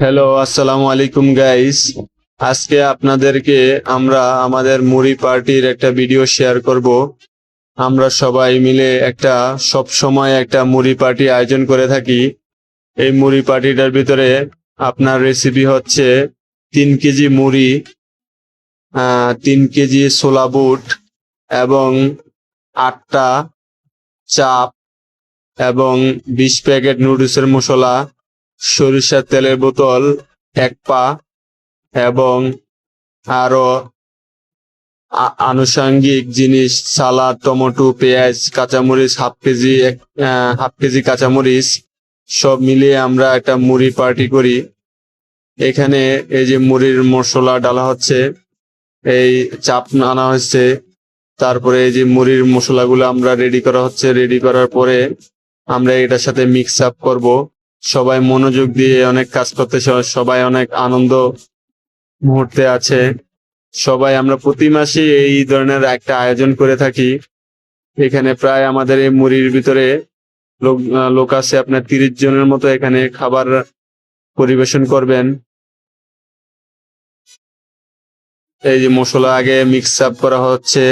Hello আসসালামু আলাইকুম guys আজকে আপনাদেরকে আমরা আমাদের মুড়ি পার্টির একটা ভিডিও শেয়ার করব। আমরা সবাই মিলে একটা সব সময় একটা মুড়ি পার্টি আয়োজন করে থাকি। এই মুড়ি পার্টিটার ভিতরে আপনার রেসিপি হচ্ছে তিন কেজি মুড়ি তিন কেজি ছোলা বুট এবং আটটা চাপ এবং বিশ প্যাকেট নুডলসের মশলা। সরিষার তেলের বোতল, এক পা, এবং আরও আনুষঙ্গিক জিনিস, সালাদ, টমেটো, পেঁয়াজ, কাঁচামরিচ, হাফ কেজি হাফ কেজি কাঁচামরিচ, সব মিলিয়ে আমরা একটা মুড়ি পার্টি করি। এখানে এই যে মুড়ির মশলা ডালা হচ্ছে, এই চাপ আনা হচ্ছে, তারপরে এই যে মুড়ির মশলাগুলো আমরা রেডি করা হচ্ছে রেডি করার পরে আমরা এটার সাথে মিক্স আপ করব। সবাই মনোযোগ দিয়ে অনেক কাজ করতেছে সবাই অনেক আনন্দ মুহূর্তে আছে। সবাই আমরা প্রতি মাসে এই ধরনের একটা আয়োজন করে থাকি। এখানে প্রায় আমাদের এই মুড়ির ভিতরে লোক লোক আছে আপনার তিরিশ জনের মতো এখানে খাবার পরিবেশন করবেন। এই যে মশলা আগে মিক্স আপ করা হচ্ছে।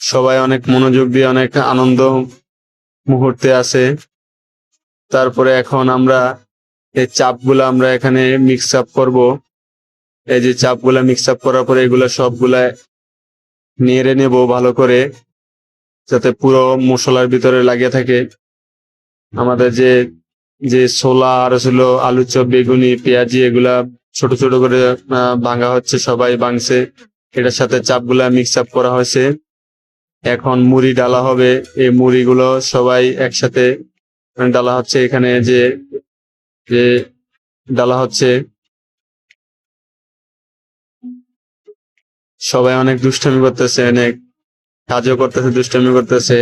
সবাই অনেক মনোযোগ দিয়ে অনেক আনন্দ মুহূর্তে আছে। তারপরে এখন আমরা এই চাপগুলো আমরা এখানে মিক্স আপ করব। এই যে চাপগুলা মিক্স আপ করার পরে এগুলা সবগুলা নেড়ে নেব ভালো করে, যাতে পুরো মশলার ভিতরে লাগিয়ে থাকে। আমাদের যে যে ছোলা আর ছিল আলু চপ, বেগুনি, পেঁয়াজি, এগুলা ছোট ছোট করে ভাঙা হচ্ছে, সবাই ভাঙছে। এটার সাথে চাপগুলা মিক্স আপ করা হয়েছে। এখন মুড়ি ডালা হবে। এই মুড়িগুলো সবাই একসাথে ডালা হচ্ছে, এখানে যে যে ডালা হচ্ছে। সবাই অনেক দুষ্টামি করতেছে, অনেক কাজও করতেছে, দুষ্টামি করতেছে।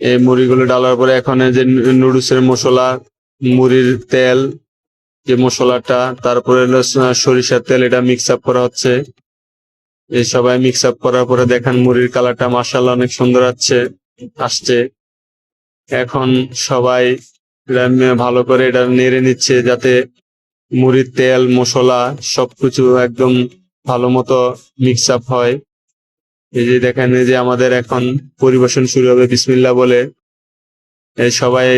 এই মুড়িগুলো ডালার পরে এখন যে নুডলসের মশলা, মুড়ির তেল, যে মশলাটা, তারপরে সরিষার তেল, এটা মিক্স আপ করা হচ্ছে। এই সবাই মিক্স আপ করার পরে দেখেন মুড়ির কালারটা মাসাল্লাহ অনেক সুন্দর আসছে আসছে। এখন সবাই ভালো করে এটা নেড়ে নিচ্ছে যাতে মুড়ির তেল মশলা সবকিছু একদম ভালো মতো মিক্স আপ হয়। এই যে দেখেন যে আমাদের এখন পরিবেশন শুরু হবে বিসমিল্লা বলে। সবাই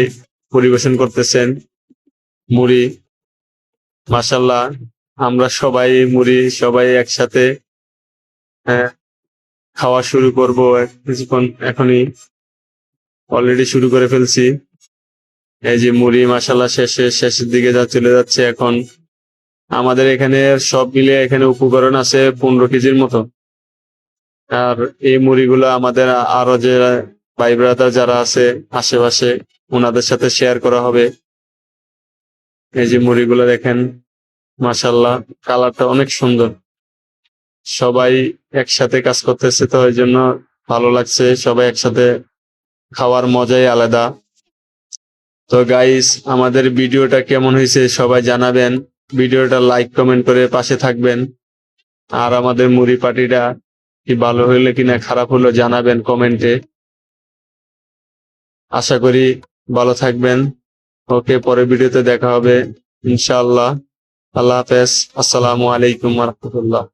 পরিবেশন করতেছেন মুড়ি। মাসাল্লাহ আমরা সবাই মুড়ি সবাই একসাথে হ্যাঁ, খাওয়া শুরু করব। কিছুক্ষণ এখনই অলরেডি শুরু করে ফেলছি। এই যে মুড়ি মাসাল্লাহ শেষে, শেষের দিকে যা চলে যাচ্ছে এখন। আমাদের এখানে সব মিলে এখানে উপকরণ আছে পনেরো কেজির মতো। আর এই মুড়িগুলো আমাদের আরও যে ভাই ব্রাদার যারা আছে আশেপাশে ওনাদের সাথে শেয়ার করা হবে। এই যে মুড়িগুলো দেখেন মাসাল্লাহ কালারটা অনেক সুন্দর। সবাই একসাথে কাজ করতেছে তো ওই জন্য ভালো লাগছে, সবাই একসাথে খাওয়ার মজাই আলাদা। তো গাইস আমাদের ভিডিওটা কেমন হয়েছে সবাই জানাবেন। ভিডিওটা লাইক কমেন্ট করে পাশে থাকবেন। আর আমাদের মুড়ি পার্টিটা কি ভালো হইলে কিনা, খারাপ হলো জানাবেন কমেন্টে আশা করি ভালো থাকবেন। ওকে, পরের ভিডিওতে দেখা হবে। ইনশাআল্লাহ। আল্লাহ হাফেজ। আসসালামু আলাইকুম রহমতুল্লাহ।